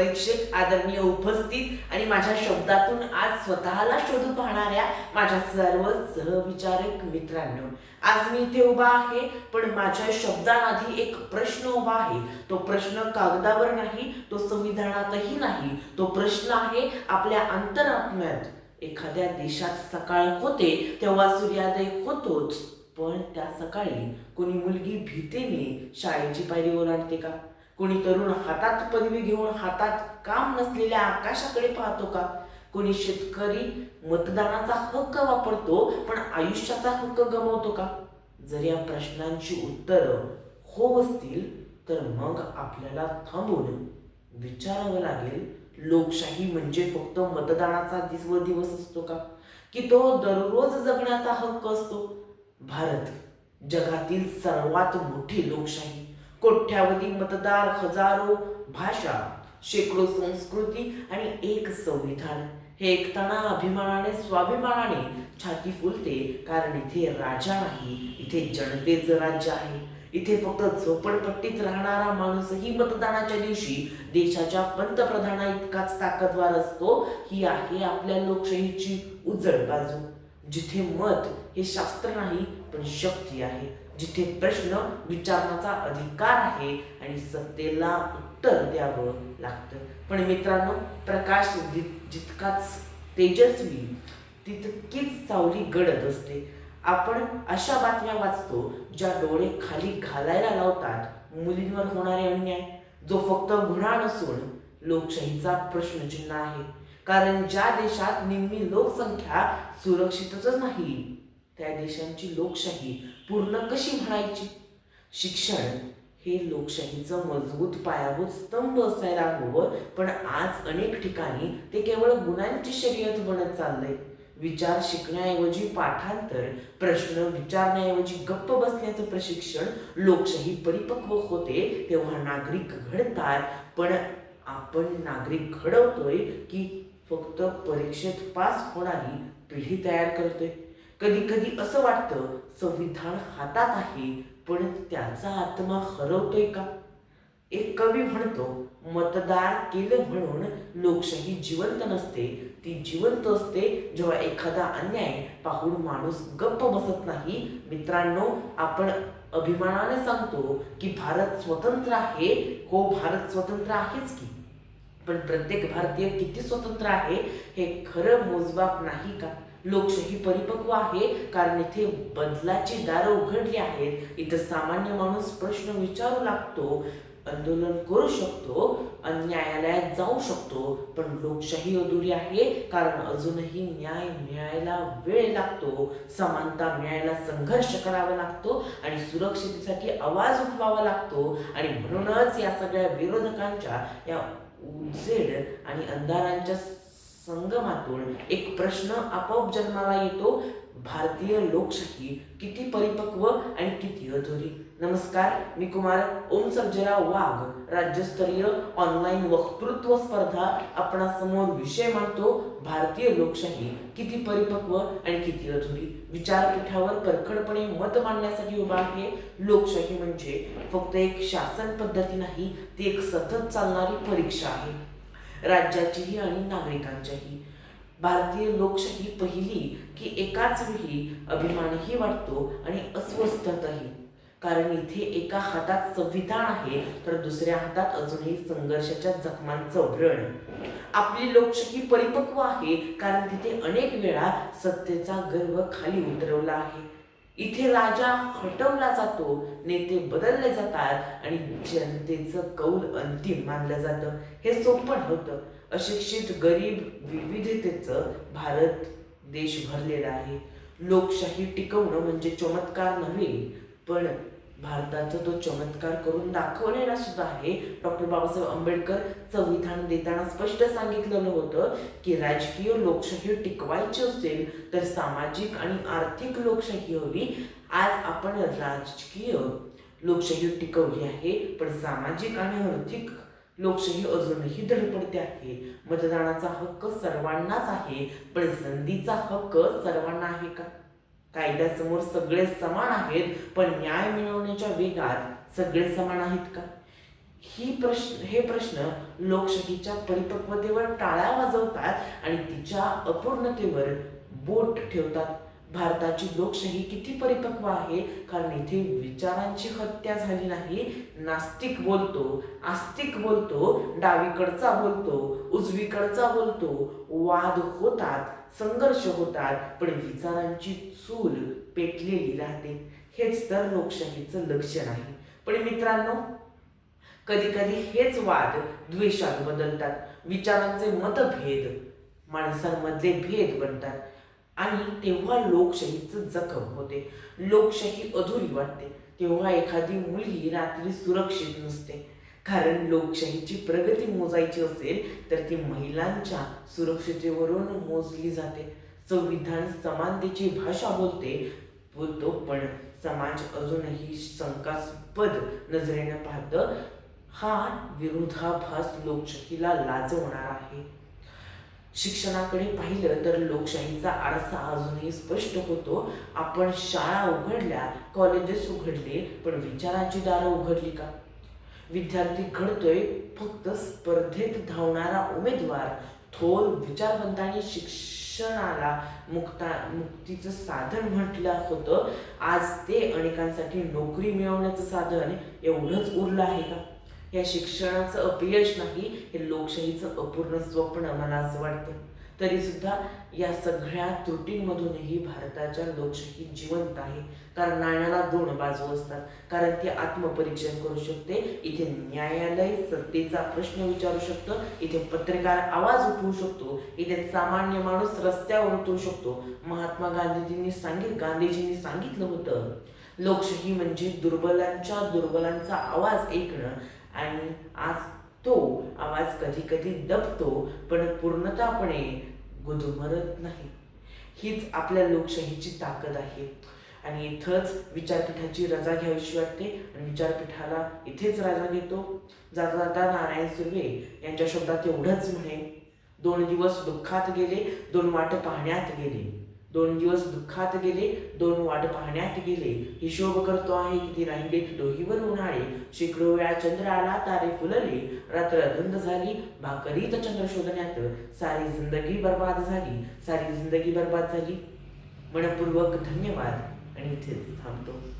परीक्षक आदरणीय उपस्थित आणि माझ्या शब्दातून आज स्वतःला शोधून पाहणाऱ्या माझ्या सर्व सहविचारक मित्रांनो आज मी इथे उभा आहे पण माझ्या शब्दांआधी एक प्रश्न उभा आहे. तो प्रश्न कागदावर नाही तो संविधानातही नाही. तो प्रश्न आहे आपल्या अंतरात्म्यात. एखाद्या देशात सकाळ होते तेव्हा सूर्योदय होतोच पण त्या सकाळी कोणी मुलगी भीतीने शाळेची पायरी ओलांडते का? कोणी तरुण हातात पदवी घेऊन हातात काम नसलेल्या आकाशाकडे पाहतो का? कोणी शेतकरी मतदानाचा हक्क वापरतो पण आयुष्याचा हक्क गमावतो का? जर या प्रश्नांची उत्तरं हो असतील तर मग आपल्याला थांबून विचारावं लागेल लोकशाही म्हणजे फक्त मतदानाचा दिव दिवस असतो का? की तो दररोज जगण्याचा हक्क असतो? भारत जगातील सर्वात मोठी लोकशाही कोट्यावधी मतदार हजारो भाषा शेकडो संस्कृती आणि एक संविधान. हे ऐकताना अभिमानाने स्वाभिमानाने छाती फुलते कारण इथे राजा नाही इथे जनतेचं राज्य आहे. इथे फक्त झोपडपट्टीत राहणारा माणूसही मतदानाच्या दिवशी देशाच्या पंतप्रधाना इतकाच ताकदवार असतो ही आहे आपल्या लोकशाहीची उजळ बाजू. जिथे मत हे शास्त्र नाही पण शक्ती आहे. जिथे प्रश्न विचारण्याचा अधिकार आहे आणि सत्तेला उत्तर द्यावं लागतं. पण मित्रांनो प्रकाश जितकाच तेजस्वी तितकीच सावली गडद असते. आपण अशा बातम्या वाचतो ज्या डोळे खाली घालायला लावतात. मुलींवर होणारे अन्याय जो फक्त गुन्हा नसून लोकशाहीचा प्रश्नचिन्ह आहे. कारण ज्या देशात निम्मी लोकसंख्या सुरक्षितच नाही त्या देशांची लोकशाही पूर्ण कशी म्हणायची? शिक्षण हे लोकशाहीचं मजबूत पायाभूत स्तंभ असायला हवं पण आज अनेक ठिकाणी ते केवळ गुणांची शर्यत बनत चाललंय. विचार शिकण्याऐवजी पाठांतर प्रश्न विचारण्याऐवजी गप्प बसण्याचं प्रशिक्षण लोकशाही परिपक्व होते तेव्हा नागरिक घडतात. पण आपण नागरिक घडवतोय की फक्त परीक्षेत पास होणारी पिढी तयार करतोय कधी कधी असं वाटतं संविधान हातात आहे पण त्याचा आत्मा हरवतोय का? एक कवी म्हणतो मतदार केलं म्हणून लोकशाही जिवंत नसते ती जिवंत असते जेव्हा एखादा अन्याय पाहून माणूस गप्प बसत नाही. मित्रांनो आपण अभिमानाने सांगतो की भारत स्वतंत्र आहे. हो भारत स्वतंत्र आहेच की. पण प्रत्येक भारतीय किती स्वतंत्र आहे हे खरं मोजबाप नाही का? लोकशाही परिपक्व आहे कारण इथे बदलाची दारं उघडली आहेत. इथं सामान्य माणूस प्रश्न विचारू लागतो आंदोलन करू शकतो आणि न्यायालयात जाऊ शकतो पण लोकशाही अधुरी आहे कारण अजूनही न्याय मिळायला वेळ लागतो समानता मिळायला संघर्ष करावा लागतो आणि सुरक्षितेसाठी आवाज उठवावा लागतो आणि म्हणूनच या सगळ्या विरोधकांच्या या उजेड आणि अंधारांच्या संगमातून एक प्रश्न आपोआप जन्माला येतो भारतीय लोकशाही किती परिपक्व आणि किती अधुरी. नमस्कार मी कुमार. ओम सर्जेराव वाघ. राज्यस्तरीय ऑनलाईन वक्तृत्व स्पर्धा आपणासमोर विषय मांडतो. भारतीय लोकशाही किती परिपक्व आणि किती अधुरी? विचारपीठावर परखडपणे मत मांडण्यासाठी उभा आहे. लोकशाही म्हणजे फक्त एक शासन पद्धती नाही ती एक सतत चालणारी परीक्षा आहे. राज्याचीही आणि नागरिकांच्याही. भारतीय लोकशाही पहिली की एकाच वेळी अभिमानही वाटतो आणि अस्वस्थताही. कारण इथे एका हातात संविधान आहे तर दुसऱ्या हातात अजूनही संघर्षाच्या जखमांचं व्रण आपली लोकशाही परिपक्व आहे कारण तिथे अनेक वेळा सत्तेचा गर्व खाली उतरवला आहे. इथे राजा हटवला जातो नेते बदलले जातात आणि जनतेचं कौल अंतिम मानलं जातं. हे सोपं होतं अशिक्षित गरीब विविधतेचं भारत देश भरलेला आहे. लोकशाही टिकवणं म्हणजे चमत्कार नव्हे पण भारताचा तो चमत्कार करून दाखवलेला सुद्धा आहे. डॉक्टर बाबासाहेब आंबेडकर संविधान देताना स्पष्ट सांगितलेलं होतं की राजकीय लोकशाही टिकवायची असेल तर सामाजिक आणि आर्थिक लोकशाही हवी. आज आपण राजकीय लोकशाही टिकवली आहे पण सामाजिक आणि आर्थिक लोकशाही अजूनही धडपडते आहे. मतदानाचा हक्क सर्वांनाच आहे पण संधीचा हक्क सर्वांना आहे का? कायद्यासमोर सगळे समान आहेत पण न्याय मिळवण्याच्या वेगात सगळे समान आहेत का? ही प्रश्न हे प्रश्न लोकशाहीच्या परिपक्वतेवर टाळ्या वाजवतात आणि तिच्या अपूर्णतेवर बोट ठेवतात. भारताची लोकशाही किती परिपक्व आहे? कारण इथे विचारांची हत्या झाली नाही. नास्तिक बोलतो आस्तिक बोलतो डावीकडचा बोलतो उजवीकडचा बोलतो वाद होतात. संघर्ष होतात पण विचारांची चूल पेटलेली राहते. हेच तर लोकशाहीचं लक्षण नाही पण मित्रांनो कधी कधी हेच वाद द्वेषात बदलतात. विचारांचे मतभेद माणसांमधले भेद बनतात. आणि तेव्हा लोकशाहीचं जखम होते. लोकशाही अधुरी वाटते. तेव्हा एखादी मुलगी रात्री सुरक्षित नसते. कारण लोकशाहीची प्रगती मोजायची असेल तर ती महिलांच्या सुरक्षितेवरून मोजली जाते. संविधान समानतेची भाषा बोलते बोलतो पण समाज अजूनही शंकास्पद नजरेने पाहतं. हा विरोधाभास लोकशाहीला लाजवणार आहे. शिक्षणाकडे पाहिलं तर लोकशाहीचा आरसा अजूनही स्पष्ट होतो. आपण शाळा उघडल्या कॉलेजेस उघडले पण विचारांची दारं उघडली का? विद्यार्थी घडतोय फक्त स्पर्धेत धावणारा उमेदवार थोर विचारवंत आणि शिक्षणाला मुक्ता मुक्तीचं साधन म्हटलं होतं. आज ते अनेकांसाठी नोकरी मिळवण्याचं साधन एवढंच उरलं आहे का? या शिक्षणाचं अपयश नाही हे लोकशाहीचं अपूर्ण स्वप्न मला असं वाटतं. तरी सुद्धा या सगळ्या त्रुटींमधूनही भारताच्या लोकशाही जिवंत आहे. कारण नाण्याला दोन बाजू असतात. कारण ती आत्मपरीक्षण करू शकते. इथे न्यायालय सत्तेचा प्रश्न विचारू शकतं. इथे पत्रकार आवाज उठवू शकतो. इथे सामान्य माणूस रस्त्यावर उतरू शकतो. महात्मा गांधीजींनी सांगित गांधीजींनी सांगितलं होतं लोकशाही म्हणजे दुर्बलांच्या दुर्बलांचा आवाज ऐकणं. आणि आज तो आवाज कधी कधी दबतो पण पूर्णतापणे गुदमरत नाही. हीच आपल्या लोकशाहीची ताकद आहे. आणि इथंच विचारपीठाची रजा घ्यावीशी वाटते आणि विचारपीठाला इथेच रजा घेतो. जाता जाता नारायण सुर्वे यांच्या शब्दात एवढंच म्हणे. दोन दिवस दुःखात गेले दोन वाट पाहण्यात गेले. दोन दिवस दुःखात गेले दोन वाट पाहण्यात गेले. हिशोब करतो आहे किती राहिले डोहीवर उन्हाळे. शेकडो वेळा चंद्र आला तारे फुलले. रात्र धुंद झाली भाकरीत चंद्र शोधण्यात. सारी जिंदगी बर्बाद झाली. सारी जिंदगी बर्बाद झाली. मनपूर्वक धन्यवाद. आणि इथेच थांबतो.